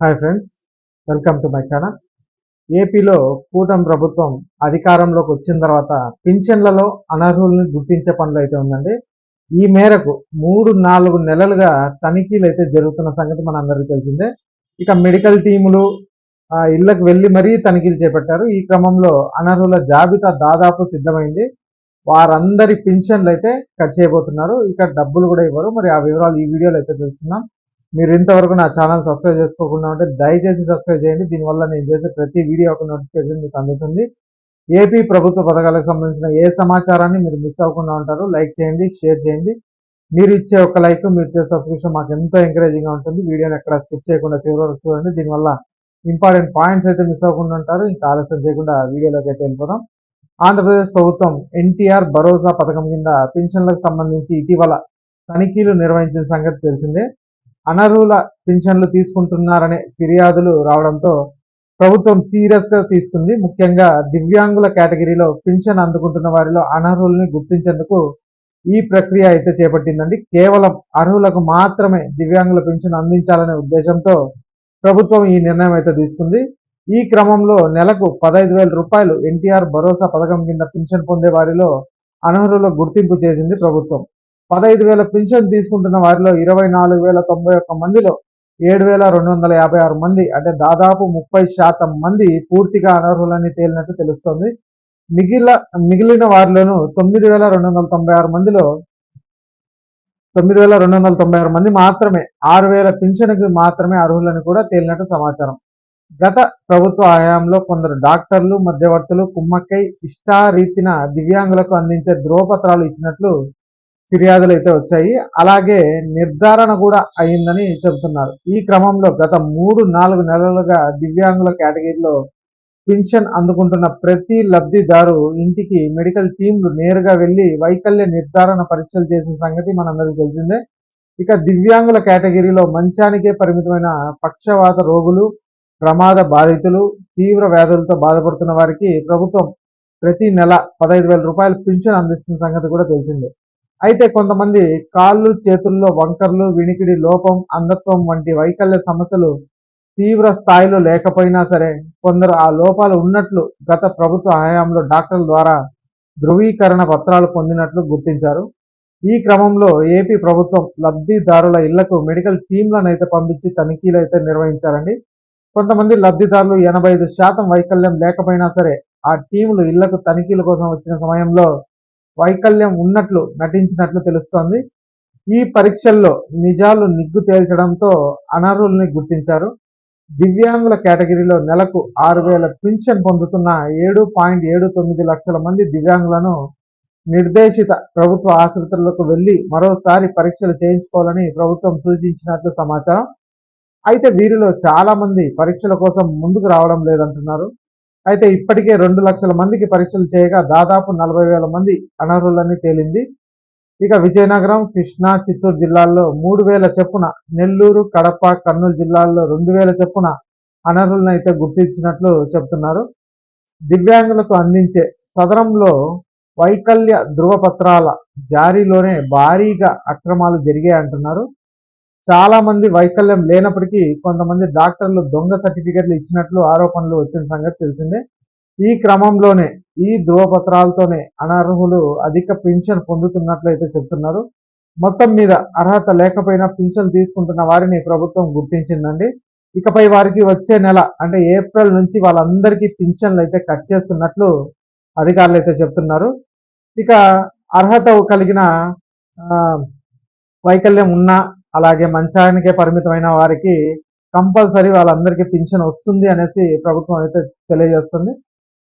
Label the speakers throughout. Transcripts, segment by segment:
Speaker 1: Hi friends welcome to my channel ఏపీలో కూటమి ప్రభుత్వం అధికారంలోకి వచ్చిన తర్వాత పింఛన్లలో అనర్హుల్ని గుర్తించే పనులు అయితే ఉందండి. ఈ మేరకు మూడు నాలుగు నెలలుగా తనిఖీలు అయితే జరుగుతున్న సంగతి మన తెలిసిందే. ఇక మెడికల్ టీములు ఇళ్ళకు వెళ్ళి మరీ తనిఖీలు చేపట్టారు. ఈ క్రమంలో అనర్హుల జాబితా దాదాపు సిద్ధమైంది. వారందరి పింఛన్లు అయితే కట్ చేయబోతున్నారు. ఇక డబ్బులు కూడా ఇవ్వరు. మరి ఆ వివరాలు ఈ వీడియోలో అయితే తెలుసుకుందాం. మీరు ఇంతవరకు నా ఛానల్ సబ్స్క్రైబ్ చేసుకోకుండా ఉంటే దయచేసి సబ్స్క్రైబ్ చేయండి. దీనివల్ల నేను చేసే ప్రతి వీడియో ఒక నోటిఫికేషన్ మీకు అందుతుంది. ఏపీ ప్రభుత్వ పథకాలకు సంబంధించిన ఏ సమాచారాన్ని మీరు మిస్ అవ్వకుండా ఉంటారు లైక్ చేయండి షేర్ చేయండి. మీరు ఇచ్చే ఒక లైక్ మీరు చేసే సబ్స్క్రిప్షన్ మాకు ఎంతో ఎంకరేజింగ్గా ఉంటుంది. వీడియోని ఎక్కడ స్కిప్ చేయకుండా చివరి చూడండి. దీనివల్ల ఇంపార్టెంట్ పాయింట్స్ అయితే మిస్ అవ్వకుండా ఉంటారు. ఇంకా ఆలస్యం చేయకుండా వీడియోలోకి అయితే వెళ్ళిపోదాం. ఆంధ్రప్రదేశ్ ప్రభుత్వం ఎన్టీఆర్ భరోసా పథకం కింద పెన్షన్లకు సంబంధించి ఇటీవల తనిఖీలు నిర్వహించిన సంగతి తెలిసిందే. అనర్హుల పింఛన్లు తీసుకుంటున్నారనే ఫిర్యాదులు రావడంతో ప్రభుత్వం సీరియస్గా తీసుకుంది. ముఖ్యంగా దివ్యాంగుల కేటగిరీలో పింఛన్ అందుకుంటున్న వారిలో అనర్హుల్ని గుర్తించేందుకు ఈ ప్రక్రియ అయితే చేపట్టిందండి. కేవలం అర్హులకు మాత్రమే దివ్యాంగుల పింఛన్ అందించాలనే ఉద్దేశంతో ప్రభుత్వం ఈ నిర్ణయం అయితే తీసుకుంది. ఈ క్రమంలో నెలకు పదహైదు వేల రూపాయలు ఎన్టీఆర్ భరోసా పథకం కింద పింఛన్ పొందే వారిలో అనర్హుల గుర్తింపు చేసింది ప్రభుత్వం. పదహైదు వేల పింఛన్ తీసుకుంటున్న వారిలో ఇరవై నాలుగు వేల తొంభై ఒక్క మందిలో ఏడు వేల రెండు వందల యాభై ఆరు మంది అంటే దాదాపు ముప్పై శాతం మంది పూర్తిగా అనర్హులని తేలినట్టు తెలుస్తోంది. మిగిలిన మిగిలిన వారిలోనూ తొమ్మిది వేల రెండు వందల తొంభై ఆరు మందిలో తొమ్మిది వేల రెండు వందల తొంభై ఆరు మంది మాత్రమే ఆరు వేల పింఛన్కి మాత్రమే అర్హులని కూడా తేలినట్టు సమాచారం. గత ప్రభుత్వ హయాంలో కొందరు డాక్టర్లు మధ్యవర్తులు కుమ్మక్కై ఇష్టారీతిన దివ్యాంగులకు అందించే ధ్రువపత్రాలు ఇచ్చినట్లు ఫిర్యాదులు అయితే వచ్చాయి. అలాగే నిర్ధారణ కూడా అయిందని చెబుతున్నారు. ఈ క్రమంలో గత మూడు నాలుగు నెలలుగా దివ్యాంగుల కేటగిరీలో పింఛన్ అందుకుంటున్న ప్రతి లబ్ధిదారు ఇంటికి మెడికల్ టీంలు నేరుగా వెళ్ళి వైకల్య నిర్ధారణ పరీక్షలు చేసిన సంగతి మనందరికీ తెలిసిందే. ఇక దివ్యాంగుల కేటగిరీలో మంచానికే పరిమితమైన పక్షవాత రోగులు ప్రమాద బాధితులు తీవ్ర వ్యాధులతో బాధపడుతున్న వారికి ప్రభుత్వం ప్రతి నెల పదహైదు వేల రూపాయల పింఛన్ అందిస్తున్న సంగతి కూడా తెలిసిందే. అయితే కొంతమంది కాళ్ళు చేతుల్లో వంకర్లు వినికిడి లోపం అంధత్వం వంటి వైకల్య సమస్యలు తీవ్ర స్థాయిలో లేకపోయినా సరే కొందరు ఆ లోపాలు ఉన్నట్లు గత ప్రభుత్వ హయాంలో డాక్టర్ల ద్వారా ధృవీకరణ పత్రాలు పొందినట్లు గుర్తించారు. ఈ క్రమంలో ఏపీ ప్రభుత్వం లబ్ధిదారుల ఇళ్ళకు మెడికల్ టీంలను అయితే పంపించి తనిఖీలు అయితే నిర్వహించారండి. కొంతమంది లబ్ధిదారులు ఎనభై ఐదు శాతం వైకల్యం లేకపోయినా సరే ఆ టీములు ఇళ్ళకు తనిఖీల కోసం వచ్చిన సమయంలో వైకల్యం ఉన్నట్లు నటించినట్లు తెలుస్తోంది. ఈ పరీక్షల్లో నిజాలు నిగ్గు తేల్చడంతో అనర్హుల్ని గుర్తించారు. దివ్యాంగుల కేటగిరీలో నెలకు ఆరు వేల పింఛన్ పొందుతున్న ఏడు పాయింట్ ఏడు తొమ్మిది లక్షల మంది దివ్యాంగులను నిర్దేశిత ప్రభుత్వ ఆసుపత్రులకు వెళ్ళి మరోసారి పరీక్షలు చేయించుకోవాలని ప్రభుత్వం సూచించినట్లు సమాచారం. అయితే వీరిలో చాలా మంది పరీక్షల కోసం ముందుకు రావడం లేదంటున్నారు. అయితే ఇప్పటికే రెండు లక్షల మందికి పరీక్షలు చేయగా దాదాపు నలభై వేల మంది అనర్హులని తేలింది. ఇక విజయనగరం కృష్ణా చిత్తూరు జిల్లాల్లో మూడు వేల చెప్పున నెల్లూరు కడప కర్నూలు జిల్లాల్లో రెండు వేల చెప్పున అనర్హులను అయితే గుర్తించినట్లు చెబుతున్నారు దివ్యాంగులకు అందించే సదరంలో వైకల్య ధృవపత్రాల జారీలోనే భారీగా అక్రమాలు జరిగాయి అంటున్నారు చాలా మంది వైకల్యం లేనప్పటికీ కొంతమంది డాక్టర్లు దొంగ సర్టిఫికెట్లు ఇచ్చినట్లు ఆరోపణలు వచ్చిన సంగతి తెలిసిందే. ఈ క్రమంలోనే ఈ ధృవపత్రాలతోనే అనర్హులు అధిక పింఛన్ పొందుతున్నట్లయితే చెబుతున్నారు మొత్తం మీద అర్హత లేకపోయినా పింఛన్ తీసుకుంటున్న వారిని ప్రభుత్వం గుర్తించిందండి. ఇకపై వారికి వచ్చే నెల అంటే ఏప్రిల్ నుంచి వాళ్ళందరికీ పింఛన్లు అయితే కట్ చేస్తున్నట్లు అధికారులు అయితే చెప్తున్నారు. ఇక అర్హత కలిగిన వైకల్యం ఉన్న అలాగే మంచానికే పరిమితమైన వారికి కంపల్సరీ వాళ్ళందరికీ పింఛన్ వస్తుంది అనేసి ప్రభుత్వం అయితే తెలియజేస్తుంది.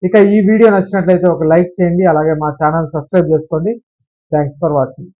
Speaker 1: ఇక ఈ వీడియో నచ్చినట్లయితే ఒక లైక్ చేయండి అలాగే మా ఛానల్ సబ్స్క్రైబ్ చేసుకోండి. Thanks for watching.